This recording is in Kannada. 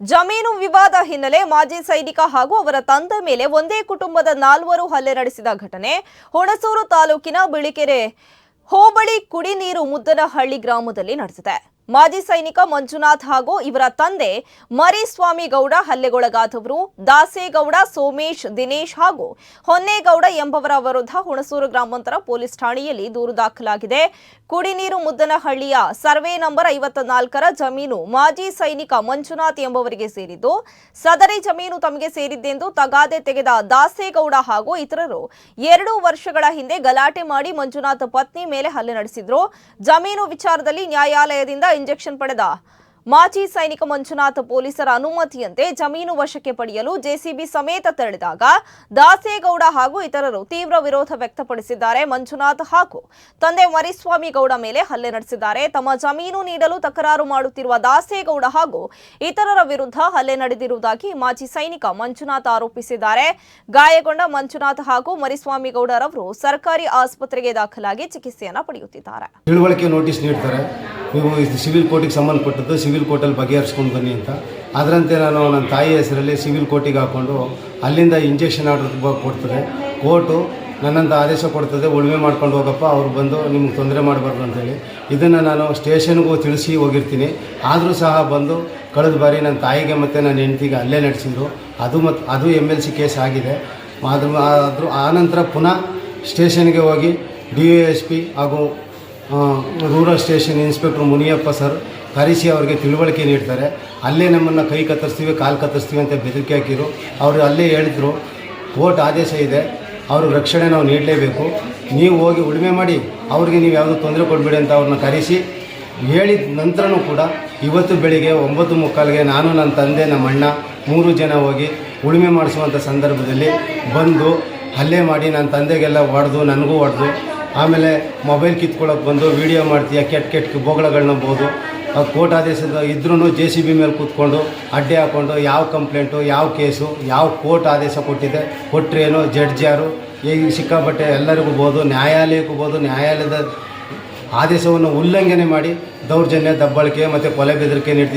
ಜಮೀನು ವಿವಾದ ಹಿನ್ನೆಲೆ ಮಾಜಿ ಸೈನಿಕ ಹಾಗೂ ಅವರ ತಂದೆ ಮೇಲೆ ಒಂದೇ ಕುಟುಂಬದ ನಾಲ್ವರು ಹಲ್ಲೆ ನಡೆಸಿದ ಘಟನೆ ಹುಣಸೂರು ತಾಲೂಕಿನ ಬಿಳಿಕೆರೆ ಹೋಬಳಿ ಕುಡಿನೀರು ಮುದ್ದನಹಳ್ಳಿ ಗ್ರಾಮದಲ್ಲಿ ನಡೆದಿದೆ. ಮಾಜಿ ಸೈನಿಕ ಮಂಜುನಾಥ್ ಹಾಗೂ ಇವರ ತಂದೆ ಮರಿಸ್ವಾಮಿ ಗೌಡ ಹಲ್ಲೆಗೊಳಗಾದವರು ದಾಸೇಗೌಡ, ಸೋಮೇಶ್, ದಿನೇಶ್ ಹಾಗೂ ಹೊನ್ನೇಗೌಡ ಎಂಬವರ ವಿರುದ್ಧ ಹುಣಸೂರು ಗ್ರಾಮಾಂತರ ಪೊಲೀಸ್ ಠಾಣೆಯಲ್ಲಿ ದೂರು ದಾಖಲಾಗಿದೆ. ಕುಡಿನೀರು ಮುದ್ದನಹಳ್ಳಿಯ ಸರ್ವೆ ನಂಬರ್ ಐವತ್ತ ನಾಲ್ಕರ ಜಮೀನು ಮಾಜಿ ಸೈನಿಕ ಮಂಜುನಾಥ್ ಎಂಬವರಿಗೆ ಸೇರಿದ್ದು, ಸದರಿ ಜಮೀನು ತಮಗೆ ಸೇರಿದ್ದೆಂದು ತಗಾದೆ ತೆಗೆದ ದಾಸೇಗೌಡ ಹಾಗೂ ಇತರರು ಎರಡು ವರ್ಷಗಳ ಹಿಂದೆ ಗಲಾಟೆ ಮಾಡಿ ಮಂಜುನಾಥ್ ಪತ್ನಿ ಮೇಲೆ ಹಲ್ಲೆ ನಡೆಸಿದ್ರು. ಜಮೀನು ವಿಚಾರದಲ್ಲಿ ನ್ಯಾಯಾಲಯದಿಂದ ಇಂಜೆಕ್ಷನ್ ಪಡೆದ. ಮಾಜಿ ಸೈನಿಕ ಮಂಜುನಾಥ್ ಪೊಲೀಸರ ಅನುಮತಿಯಂತೆ ಜಮೀನು ವಶಕ್ಕೆ ಪಡೆಯಲು ಜೆಸಿಬಿ ಸಮೇತ ತೆರಳಿದಾಗ ದಾಸೇಗೌಡ ಹಾಗೂ ಇತರರು ತೀವ್ರ ವಿರೋಧ ವ್ಯಕ್ತಪಡಿಸಿದ್ದಾರೆ ಮಂಜುನಾಥ್ ಹಾಗೂ ತಂದೆ ಮರಿಸ್ವಾಮಿ ಗೌಡ ಮೇಲೆ ಹಲ್ಲೆ ನಡೆಸಿದ್ದಾರೆ. ತಮ್ಮ ಜಮೀನು ನೀಡಲು ತಕರಾರು ಮಾಡುತ್ತಿರುವ ದಾಸೇಗೌಡ ಹಾಗೂ ಇತರರ ವಿರುದ್ಧ ಹಲ್ಲೆ ನಡೆದಿರುವುದಾಗಿ ಮಾಜಿ ಸೈನಿಕ ಮಂಜುನಾಥ್ ಆರೋಪಿಸಿದ್ದಾರೆ. ಗಾಯಗೊಂಡ ಮಂಜುನಾಥ್ ಹಾಗೂ ಮರಿಸ್ವಾಮಿ ಗೌಡರವರು ಸರ್ಕಾರಿ ಆಸ್ಪತ್ರೆಗೆ ದಾಖಲಾಗಿ ಚಿಕಿತ್ಸೆಯನ್ನ ಪಡೆಯುತ್ತಿದ್ದಾರೆ. ನೀವು ಇದು ಸಿವಿಲ್ ಕೋರ್ಟಿಗೆ ಸಂಬಂಧಪಟ್ಟದ್ದು, ಸಿವಿಲ್ ಕೋರ್ಟಲ್ಲಿ ಬಗೆಹರಿಸ್ಕೊಂಡು ಬನ್ನಿ ಅಂತ. ಅದರಂತೆ ನಾನು ನನ್ನ ತಾಯಿ ಹೆಸರಲ್ಲಿ ಸಿವಿಲ್ ಕೋರ್ಟಿಗೆ ಹಾಕ್ಕೊಂಡು ಅಲ್ಲಿಂದ ಇಂಜೆಕ್ಷನ್ ಆರ್ಡರ್ ಕೊಡ್ತದೆ. ಕೋರ್ಟು ನನ್ನಂತ ಆದೇಶ ಕೊಡ್ತದೆ, ಉಳುಮೆ ಮಾಡ್ಕೊಂಡು ಹೋಗಪ್ಪ, ಅವ್ರು ಬಂದು ನಿಮ್ಗೆ ತೊಂದರೆ ಮಾಡಬಾರ್ದು ಅಂತೇಳಿ ಇದನ್ನು ನಾನು ಸ್ಟೇಷನ್ಗೂ ತಿಳಿಸಿ ಹೋಗಿರ್ತೀನಿ. ಆದರೂ ಸಹ ಬಂದು ಕಳೆದ ಬಾರಿ ನನ್ನ ತಾಯಿಗೆ ಮತ್ತು ನನ್ನ ಹೆಂಡತಿಗೆ ಅಲ್ಲೇ ನಡೆಸಿದ್ರು. ಅದು ಮತ್ತು ಅದು ಎಂ ಎಲ್ ಸಿ ಕೇಸ್ ಆಗಿದೆ. ಆದರೂ ಆದರೂ ಆನಂತರ ಪುನಃ ಸ್ಟೇಷನ್ಗೆ ಹೋಗಿ ಡಿ ಎಸ್ ಪಿ ಹಾಗೂ rural station inspector Muniyappa sir ಕರೆಸಿ ಅವರಿಗೆ ತಿಳುವಳಿಕೆ ನೀಡ್ತಾರೆ. ಅಲ್ಲೇ ನಮ್ಮನ್ನು ಕೈ ಕತ್ತರಿಸ್ತೀವಿ, ಕಾಲು ಕತ್ತರಿಸ್ತೀವಿ ಅಂತ ಬೆದರಿಕೆ ಹಾಕಿದ್ರು. ಅವರು ಅಲ್ಲೇ ಹೇಳಿದ್ರು, ಕೋರ್ಟ್ ಆದೇಶ ಇದೆ ಅವ್ರ ರಕ್ಷಣೆ ನಾವು ನೀಡಲೇಬೇಕು. ನೀವು ಹೋಗಿ ಉಳುಮೆ ಮಾಡಿ, ಅವ್ರಿಗೆ ನೀವು ಯಾವುದೂ ತೊಂದರೆ ಕೊಡಬೇಡಿ ಅಂತ ಅವ್ರನ್ನ ಕರೆಸಿ, ಹೇಳಿದ ನಂತರನೂ ಕೂಡ ಇವತ್ತು ಬೆಳಿಗ್ಗೆ ಒಂಬತ್ತು ಮುಕ್ಕಾಲಿಗೆ ನಾನು, ನನ್ನ ತಂದೆ, ನಮ್ಮ ಅಣ್ಣ ಮೂರು ಜನ ಹೋಗಿ ಉಳುಮೆ ಮಾಡಿಸುವಂಥ ಸಂದರ್ಭದಲ್ಲಿ ಬಂದು ಹಲ್ಲೆ ಮಾಡಿ ನನ್ನ ತಂದೆಗೆಲ್ಲ ಹೊಡೆದು, ನನಗೂ ಹೊಡೆದು ಆಮೇಲೆ ಮೊಬೈಲ್ ಕಿತ್ಕೊಳ್ಳೋಕೆ ಬಂದು ವೀಡಿಯೋ ಮಾಡ್ತೀಯ, ಕೆಟ್ಟ ಕೆಟ್ಟ ಬೋಗಳಗಳನ್ನ ಬೋದು ಆ ಕೋರ್ಟ್ ಆದೇಶದ ಇದ್ರೂ ಜೆ ಸಿ ಬಿ ಮೇಲೆ ಕೂತ್ಕೊಂಡು ಅಡ್ಡೆ ಹಾಕ್ಕೊಂಡು ಯಾವ ಕಂಪ್ಲೇಂಟು, ಯಾವ ಕೇಸು, ಯಾವ ಕೋರ್ಟ್ ಆದೇಶ ಕೊಟ್ಟಿದೆ ಕೊಟ್ಟರೇನು ಜಡ್ಜ್ ಯಾರು? ಈಗ ಸಿಕ್ಕಾಪಟ್ಟೆ ಎಲ್ಲರಿಗೂ ಬೋದು, ನ್ಯಾಯಾಲಯಕ್ಕೂ ಬೋದು, ನ್ಯಾಯಾಲಯದ ಆದೇಶವನ್ನು ಉಲ್ಲಂಘನೆ ಮಾಡಿ ದೌರ್ಜನ್ಯ, ದಬ್ಬಾಳಿಕೆ ಮತ್ತು ಕೊಲೆ ಬೆದರಿಕೆ ನೀಡ್ತಿದ್ದಾರೆ.